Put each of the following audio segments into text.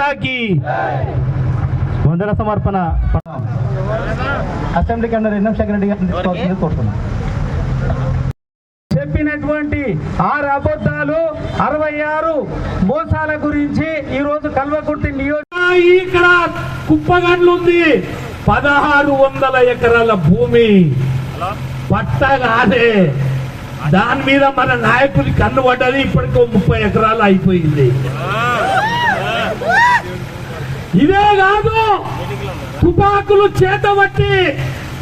మాతాకి వందన సమర్పణ. అసెంబ్లీ కన్నా ఎన్ఎం శేఖర్ రెడ్డి గారిని తీసుకోవాల్సింది కోరుతున్నాం. చెప్పినటువంటి ఆరు అబద్ధాలు అరవై ఆరు మోసాల గురించి ఈ రోజు కల్వకుర్తి నియోజక ఇక్కడ కుప్పగండ్లు ఉంది పదహారు వందల ఎకరాల భూమి. పట్టగానే దాని మీద మన నాయకుడి కన్ను పడ్డది. ఇప్పటికో ముప్పై ఎకరాలు అయిపోయింది. ఇదే కాదు. తుపాకులు చేతబట్టి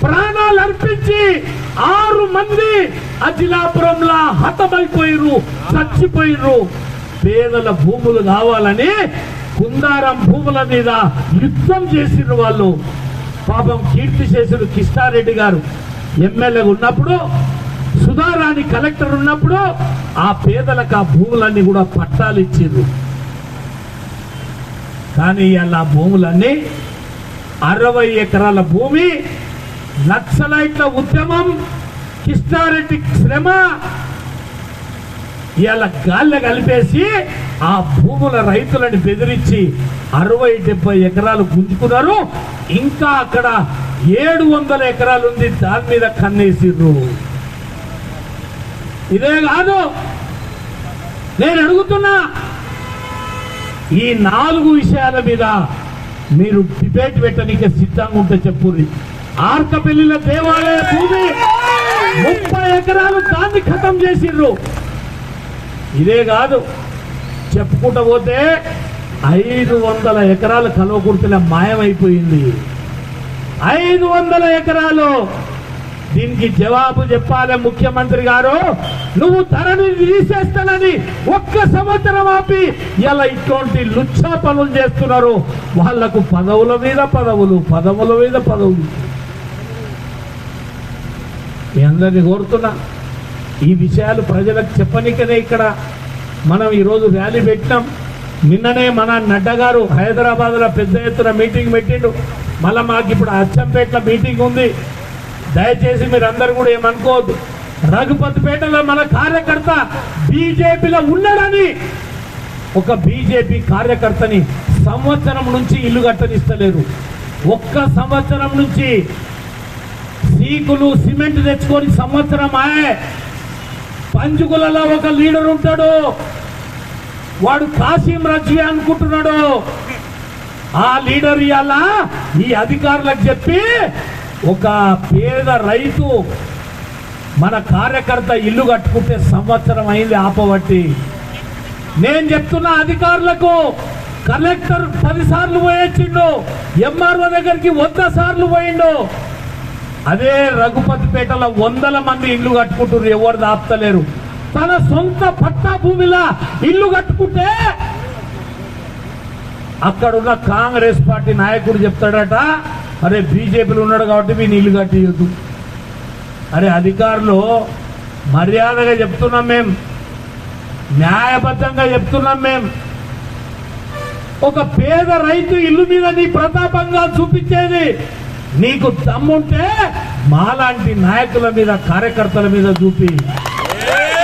ప్రాణాలు అర్పించి ఆరు మంది అజిలాపురంలో హతమైపోయిరు చచ్చిపోయిరు పేదల భూములు కావాలని కుందారం భూముల మీద యుద్ధం చేసిన వాళ్ళు. పాపం కీర్తి చేసిన కిష్టారెడ్డి గారు ఎమ్మెల్యే ఉన్నప్పుడు సుధారాణి కలెక్టర్ ఉన్నప్పుడు ఆ పేదలకు ఆ భూములన్నీ కూడా పట్టాలు ఇచ్చిండ్రు. కానీ అలా భూములన్నీ అరవై ఎకరాల భూమి నక్సలైట్ల ఉద్యమం కృష్ణారెడ్డి శ్రమ ఇలా గాల్లో కలిపేసి ఆ భూముల రైతులను బెదిరించి అరవై డెబ్బై ఎకరాలు గుంజుకున్నారు. ఇంకా అక్కడ ఏడు వందల ఎకరాలు ఉంది దాని మీద కన్నేసిర్రు. ఇదే కాదు నేను అడుగుతున్నా ఈ నాలుగు విషయాల మీద మీరు డిబేట్ పెట్టడానికి సిద్ధంగా ఉంటే చెప్పుర్రి. ఆర్కపల్లిల దేవాలయ భూమి ముప్పై ఎకరాలు దాన్ని ఖతం చేసిండ్రు ఇదే కాదు చెప్పుకుంటూ పోతే ఐదు వందల ఎకరాలు కలవకుర్తిల మాయమైపోయింది. ఐదు వందల ఎకరాలు దీనికి జవాబు చెప్పాలి ముఖ్యమంత్రి గారు. నువ్వు ధరని తీసేస్తానని ఒక్క సంవత్సరం ఆపి ఇలా ఇటువంటి లుచ్చా పనులు చేస్తున్నారు? వాళ్ళకు పదవుల మీద పదవులు పదవుల మీద పదవులు. మీ అందరిని కోరుతున్నా ఈ విషయాలు ప్రజలకు చెప్పనికనే ఇక్కడ మనం ఈరోజు ర్యాలీ పెట్టినాం. నిన్ననే మన నడ్డా గారు హైదరాబాద్లో పెద్ద ఎత్తున మీటింగ్ పెట్టిండు. మళ్ళీ మాకు ఇప్పుడు అచ్చంపేటలో మీటింగ్ ఉంది. దయచేసి మీరు కూడా ఏమనుకోవద్దు. రఘుపతిపేటలో మన కార్యకర్త బీజేపీలో ఉన్నాడని ఒక బీజేపీ కార్యకర్తని సంవత్సరం నుంచి ఇల్లు కట్టనిస్తలేరు. ఒక్క సంవత్సరం నుంచి సీకులు సిమెంట్ తెచ్చుకొని సంవత్సరం ఆయే పంచుకులలో ఒక లీడర్ ఉంటాడు. వాడు కాసిం రజ్వి అనుకుంటున్నాడు. ఆ లీడర్ ఇవాళ ఈ అధికారులకు చెప్పి ఒక పేద రైతు మన కార్యకర్త ఇల్లు కట్టుకుంటే సంవత్సరం అయింది ఆపబట్టి. నేను చెప్తున్న అధికారులకు కలెక్టర్ పదిసార్లు పోయొచ్చిండు ఎంఆర్ఓ దగ్గరికి వంద సార్లు పోయిండు. అదే రఘుపతిపేటలో వందల మంది ఇల్లు కట్టుకుంటున్నారు ఎవరు దాపుతలేరు తన సొంత పట్టా భూమిలా ఇల్లు కట్టుకుంటే అక్కడున్న కాంగ్రెస్ పార్టీ నాయకుడు చెప్తాడట అరే బీజేపీలో ఉన్నాడు కాబట్టి మీ ఇల్లు కట్టేయద్దు. అరే అధికారులు మర్యాదగా చెప్తున్నాం మేం. న్యాయబద్ధంగా చెప్తున్నాం మేం. ఒక పేద రైతు ఇల్లు మీద నీ ప్రతాపంగా చూపించేది నీకు దమ్ముంటే మాలాంటి నాయకుల మీద కార్యకర్తల మీద చూపి